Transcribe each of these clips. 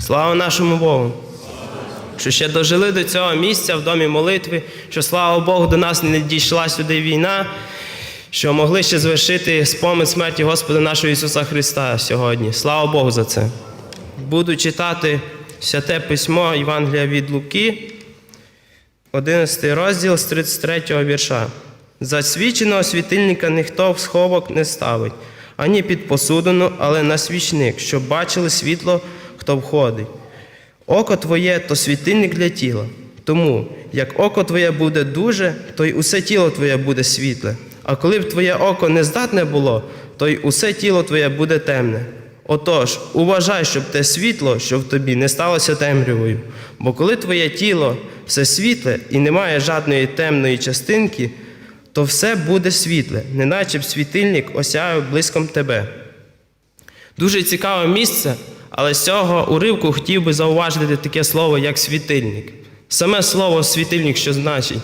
Слава нашому Богу! Що ще дожили до цього місця в домі молитви, що слава Богу, до нас не дійшла сюди війна, що могли ще звершити спомин смерті Господа нашого Ісуса Христа сьогодні. Слава Богу за це. Буду читати святе письмо Євангелія від Луки, 11 розділ з 33 вірша. Засвіченого світильника ніхто в сховок не ставить, ані під посудину, але на свічник, щоб бачили світло, хто входить. Око твоє то світильник для тіла. Тому, як око твоє буде дуже, то й усе тіло твоє буде світле. А коли б твоє око не здатне було, то й усе тіло твоє буде темне. Отож, уважай, щоб те світло, що в тобі, не сталося темрявою. Бо коли твоє тіло все світле і немає жадної темної частинки, то все буде світле, неначе б світильник осяяв блиском тебе. Дуже цікаве місце, але з цього уривку хотів би зауважити таке слово, як світильник. Саме слово світильник, що значить?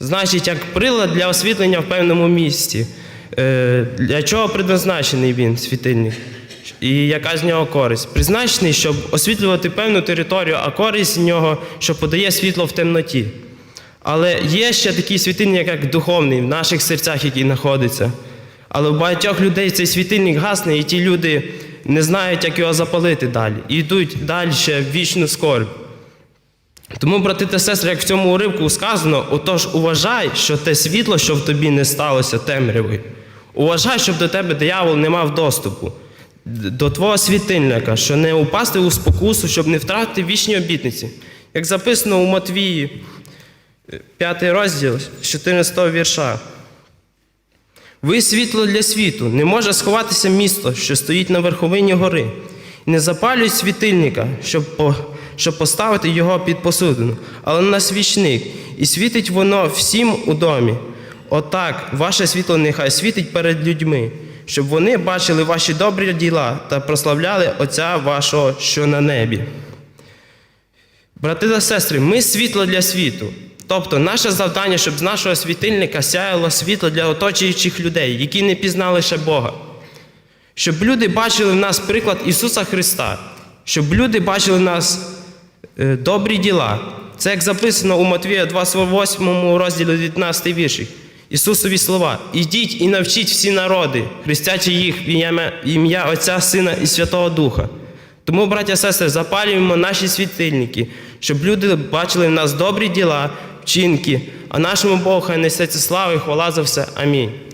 Значить, як прилад для освітлення в певному місці. Е, Для чого предназначений він, світильник? І яка з нього користь? Призначений, щоб освітлювати певну територію, а користь з нього, що подає світло в темноті. Але є ще такий світильник, як духовний, в наших серцях, який знаходиться. Але у багатьох людей цей світильник гасне, і ті люди не знають, як його запалити далі. І йдуть далі в вічну скорбь. Тому, брати та сестри, як в цьому уривку сказано, отож уважай, що те світло, що в тобі не сталося темрявою. Уважай, щоб до тебе диявол не мав доступу. До твого світильника, що не упасти у спокусу, щоб не втратити вічні обітниці. Як записано у Матвії, 5 розділ з 14 вірша. Ви світло для світу, не може сховатися місто, що стоїть на верховині гори. Не запалюють світильника, щоб, по, щоб поставити його під посудину, але на свічник, і світить воно всім у домі. Отак, ваше світло нехай світить перед людьми, щоб вони бачили ваші добрі діла та прославляли Отця вашого, що на небі. Брати та сестри, ми світло для світу. Тобто наше завдання, щоб з нашого світильника сяяло світло для оточуючих людей, які не пізнали ще Бога. Щоб люди бачили в нас приклад Ісуса Христа, щоб люди бачили в нас е, добрі діла. Це як записано у Матвія 28 розділі 19 вірші. Ісусові слова: ідіть і навчіть всі народи, хрестячи їх в ім'я- Отця, Сина і Святого Духа. Тому, браття сестри, запалюємо наші світильники, щоб люди бачили в нас добрі діла, вчинки, а нашому Богу хай несеться слава і хвала за все. Амінь.